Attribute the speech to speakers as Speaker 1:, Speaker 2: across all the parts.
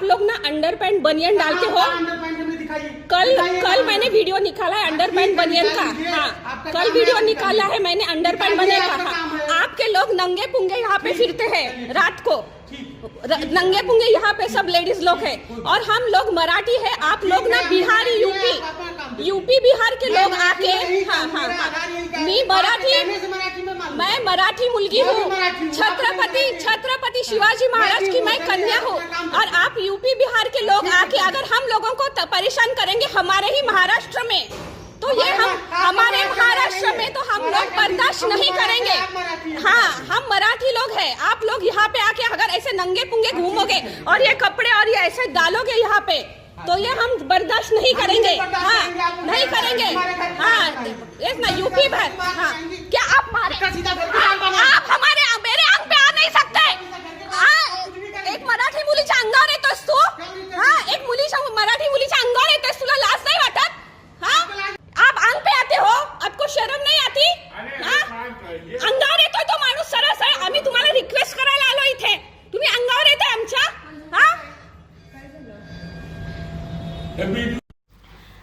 Speaker 1: आप लोग ना अंडर पैंट बनियन डालते हो। कल कल मैंने वीडियो निकाला है अंडर पैंट बनियन का। हाँ कल वीडियो निकाला है मैंने अंडर पैंट बनियन का। हाँ। आपके लोग नंगे पुंगे यहाँ पे फिरते हैं रात को। नंगे पुंगे यहाँ पे सब लेडीज़ लोग हैं। और हम लोग मराठी है आप लोग ना बिहारी यूपी। यूपी बिहार के लोग आके हाँ हाँ हाँ। मी मराठी मैं मराठी मुलगी हूँ। छत्रपति छत्रपति शिवाजी महाराज की मैं कन्या हूँ। और आप यूपी बिहार के लोग आके अगर हम लोगों को परेशान करेंगे हमारे ही महाराष्ट्र में तो ये हम हमारे महाराष्ट्र में तो हम लोग बर्दाश्त नहीं करेंगे। हाँ हम मराठी लोग हैं। आप लोग यहाँ पे आके अगर ऐसे नंगे पुंगे घूमोगे और ये कपड़े और ये ऐसे डालोगे यहाँ पे तो ये हम बर्दाश्त नहीं करेंगे। हाँ नहीं करेंगे। हाँ यूपी भर। हाँ क्या आप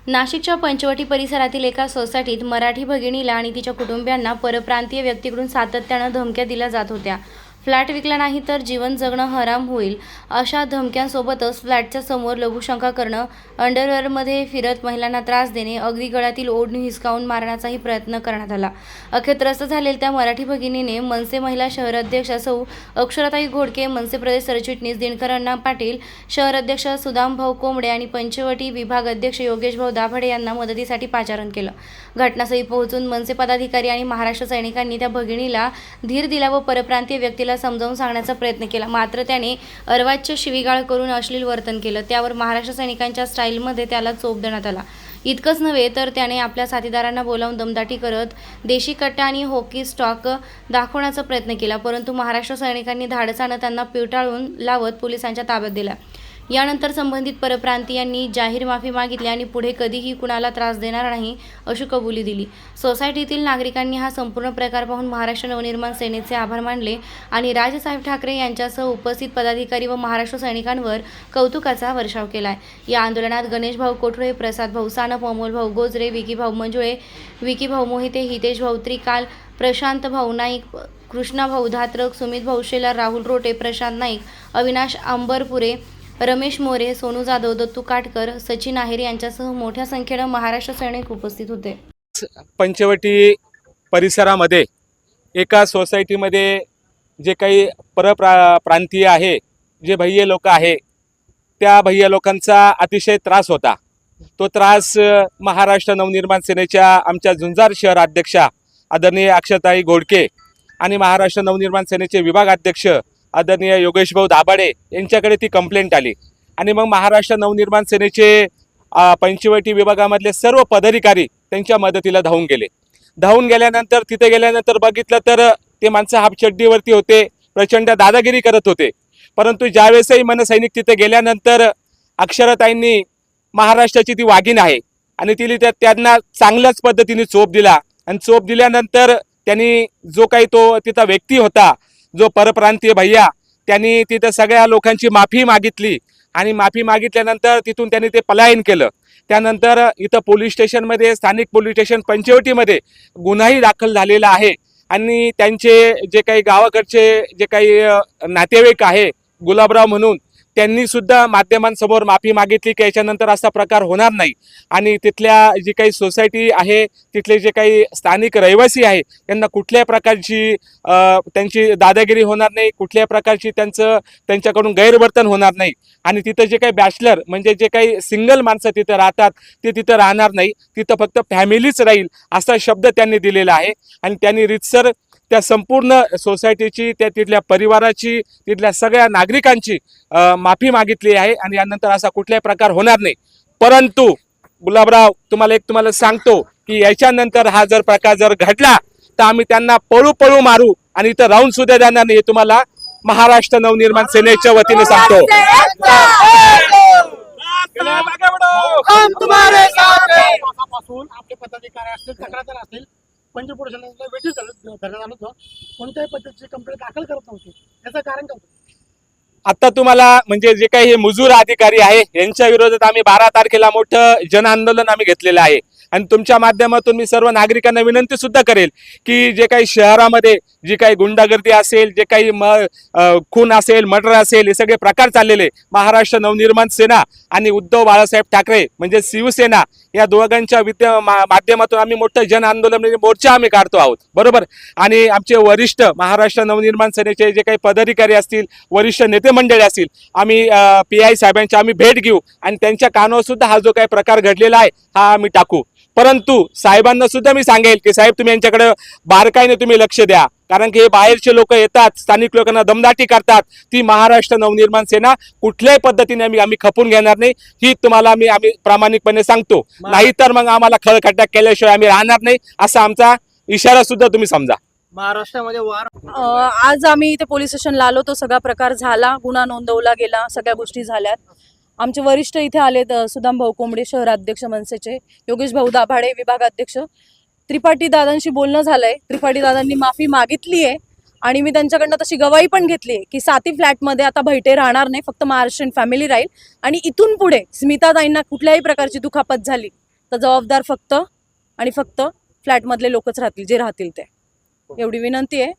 Speaker 2: नाशिकच्या पंचवटी परिसरातील एका सोसायटीत मराठी भगिनीला आणि तिच्या कुटुंबियांना परप्रांतीय व्यक्तीकडून सातत्यानं धमक्या दिल्या जात होत्या. फ्लॅट विकला नाही तर जीवन जगणं हराम होईल अशा धमक्यांसोबतच फ्लॅटच्या समोर लघुशंका करणं अंडरवेअरमध्ये फिरत महिलांना त्रास देणे अगदी गळ्यातील ओढणी हिसकावून मारण्याचाही प्रयत्न करण्यात आला. अखेर त्रस्त झालेल्या त्या मराठी भगिनीने मनसे महिला शहराध्यक्ष सौ अक्षराताई घोडके मनसे प्रदेश सरचिटणीस दिनकर अण्णा पाटील शहर अध्यक्ष सुदामभाऊ कोंबडे आणि पंचवटी विभाग अध्यक्ष योगेशभाऊ दाभाडे यांना मदतीसाठी पाचारण केलं. घटनास्थळी पोहोचून मनसे पदाधिकारी आणि महाराष्ट्र सैनिकांनी त्या भगिनीला धीर दिला व परप्रांतीय व्यक्तीला समजावून सांगण्याचा प्रयत्न केला. मात्र त्याने अर्वाच्य शिवीगाळ करून अश्लील वर्तन केलं. त्यावर महाराष्ट्र सैनिकांच्या स्टाईलमध्ये त्याला चोप देण्यात आला. इतकंच नव्हे तर त्याने आपल्या साथीदारांना बोलावून दमदाटी करत देशी कट्टा आणि हॉकी स्टॉक दाखवण्याचा प्रयत्न केला. परंतु महाराष्ट्र सैनिकांनी धाडसानं त्यांना पिवटाळून लावत पोलिसांच्या ताब्यात दिला. यानंतर संबंधित परप्रांतीयांनी जाहीर माफी मागितली आणि पुढे कधीही कुणाला त्रास देणार नाही अशी कबुली दिली. सोसायटीतील नागरिकांनी हा संपूर्ण प्रकार पाहून महाराष्ट्र नवनिर्माण सेनेचे आभार मानले आणि राजसाहेब ठाकरे यांच्यासह उपस्थित पदाधिकारी व महाराष्ट्र सैनिकांवर कौतुकाचा वर्षाव केला आहे या आंदोलनात गणेश भाऊ कोठळे प्रसाद भाऊ सानप अमोल भाऊ गोजरे विकी भाऊ मंजुळे विकी भाऊ मोहिते हितेश भाऊ त्रिकाल प्रशांत भाऊ नाईक कृष्णा भाऊ धात्रक सुमित भाऊ शेलार राहुल रोटे प्रशांत नाईक अविनाश आंबरपुरे रमेश मोरे सोनू जाधव दत्तू काटकर सचिन आहेर यांच्यासह मोठ्या संख्येनं महाराष्ट्र सैनिक उपस्थित होते.
Speaker 3: पंचवटी परिसरामध्ये एका सोसायटीमध्ये जे काही परप्रा प्रांतीय आहे जे भय्य लोक आहे त्या भय्य लोकांचा अतिशय त्रास होता. तो त्रास महाराष्ट्र नवनिर्माण सेनेच्या आमच्या झुंजार शहर अध्यक्षा आदरणीय अक्षताई घोडके आणि महाराष्ट्र नवनिर्माण सेनेचे विभागाध्यक्ष आदरणीय योगेशभाऊ दाभाडे यांच्याकडे ती कंप्लेंट आली. आणि मग महाराष्ट्र नवनिर्माण सेनेचे पंचवटी विभागामधले सर्व पदाधिकारी त्यांच्या मदतीला धावून गेले. धावून गेल्यानंतर तिथे गेल्यानंतर बघितलं तर ते माणसं हापचड्डीवरती होते प्रचंड दादागिरी करत होते. परंतु ज्यावेळेसही मनसैनिक तिथे गेल्यानंतर अक्षरताईंनी महाराष्ट्राची ती वाघीण आहे. आणि तिने त्या त्यांना चांगल्याच पद्धतीने चोप दिला. आणि चोप दिल्यानंतर त्यांनी जो काही तो तिथं व्यक्ती होता जो परप्रांतीय भैया त्यांनी तिथं सगळ्या लोकांची माफी मागितली. आणि माफी मागितल्यानंतर तिथून त्यांनी ते पलायन केलं. त्यानंतर इथं पोलीस स्टेशनमध्ये स्थानिक पोलीस स्टेशन पंचवटीमध्ये गुन्हाही दाखल झालेला आहे. आणि त्यांचे जे काही गावाकडचे जे काही नातेवाईक आहे गुलाबराव म्हणून त्यांनी सुद्धा माध्यमांसमोर माफी मागितली की याच्यानंतर असा प्रकार होणार नाही. आणि तिथल्या जी काही सोसायटी आहे तिथले जे काही स्थानिक रहिवासी आहे त्यांना कुठल्याही प्रकारची त्यांची दादागिरी होणार नाही कुठल्याही प्रकारची त्यांचं त्यांच्याकडून गैरवर्तन होणार नाही. आणि तिथं जे काही बॅचलर म्हणजे जे काही सिंगल माणसं तिथं राहतात ते तिथं राहणार नाही. तिथं फक्त फॅमिलीच राहील असा शब्द त्यांनी दिलेला आहे. आणि त्यांनी रितसर त्या संपूर्ण सोसायटीची त्या तिथल्या परिवाराची तिथल्या सगळ्या नागरिकांची माफी मागितली आहे आणि यानंतर असा कुठलाही प्रकार होणार नाही परंतु गुलाबराव तुम्हाला एक तुम्हाला सांगतो की याच्यानंतर हा जर प्रकार जर घडला तर आम्ही त्यांना पळू पळू मारू आणि इथं राहून सुद्धा देणार नाही हे तुम्हाला महाराष्ट्र नवनिर्माण सेनेच्या वतीने सांगतो
Speaker 4: हम तुम्हारे साथ हैं. पासून आपले पदाधिकारी असतील तक्रारदार असतील पंचपूर शहरातल्या वेटीस धरण्यात आलं होतं. कोणत्याही पद्धतीची कंप्लेंट दाखल करत नव्हती. याचं कारण काय होतं?
Speaker 3: आता तुम्हाला म्हणजे जे काही हे मजूर अधिकारी आहे यांच्या विरोधात आम्ही बारा तारखेला मोठं जन आंदोलन आम्ही घेतलेलं आहे. आणि तुमच्या माध्यमातून मी सर्व नागरिकांना विनंती सुद्धा करेल की जे काही शहरामध्ये जी काही गुंडागर्दी असेल जे काही म खून असेल मर्डर असेल हे सगळे प्रकार चाललेले. महाराष्ट्र नवनिर्माण सेना आणि उद्धव बाळासाहेब ठाकरे म्हणजे शिवसेना या दोघांच्या विद्या माध्यमातून आम्ही मोठं जन आंदोलन म्हणजे मोर्चा आम्ही काढतो आहोत. बरोबर? आणि आमचे वरिष्ठ महाराष्ट्र नवनिर्माण सेनेचे जे काही पदाधिकारी असतील वरिष्ठ नेते मंडळी असतील आम्ही पी आय साहेबांची आम्ही भेट घेऊ आणि त्यांच्या कानावर सुद्धा हा जो काही प्रकार घडलेला आहे हा आम्ही टाकू. परंतु साहेबांना सुद्धा मी सांगेल की साहेब तुम्ही यांच्याकडे बारकाईने तुम्ही लक्ष द्या. कारण की हे बाहेरचे लोक येतात स्थानिक लोकांना दमदाटी करतात. ती महाराष्ट्र नवनिर्माण सेना कुठल्याही पद्धतीने आम्ही आम्ही खपून घेणार नाही. ही तुम्हाला आम्ही आम्ही प्रामाणिकपणे सांगतो. नाहीतर मग आम्हाला खळखट्टा केल्याशिवाय आम्ही राहणार नाही असा आमचा इशारा सुद्धा तुम्ही समजा.
Speaker 4: महाराष्ट्रामध्ये वार
Speaker 5: आज आम्ही इथे पोलीस स्टेशनला आलो. तो सगळा प्रकार झाला. गुन्हा नोंदवला गेला. सगळ्या गोष्टी झाल्यात. आमचे वरिष्ठ इथे आलेत सुदाम भाऊ कोंबडे शहराध्यक्ष मनसेचे योगेश भाऊ दाभाडे विभागाध्यक्ष. त्रिपाठी दादांशी बोलणं झालंय. त्रिपाठी दादांनी माफी मागितली आहे आणि मी त्यांच्याकडनं तशी गवाही पण घेतली आहे की साती फ्लॅटमध्ये आता भैटे राहणार नाही फक्त महाराष्ट्रीयन फॅमिली राहील आणि इथून पुढे स्मिताताईंना कुठल्याही प्रकारची दुखापत झाली तर जबाबदार फक्त आणि फक्त फ्लॅटमधले लोकच राहतील जे राहतील ते. एवढी विनंती आहे.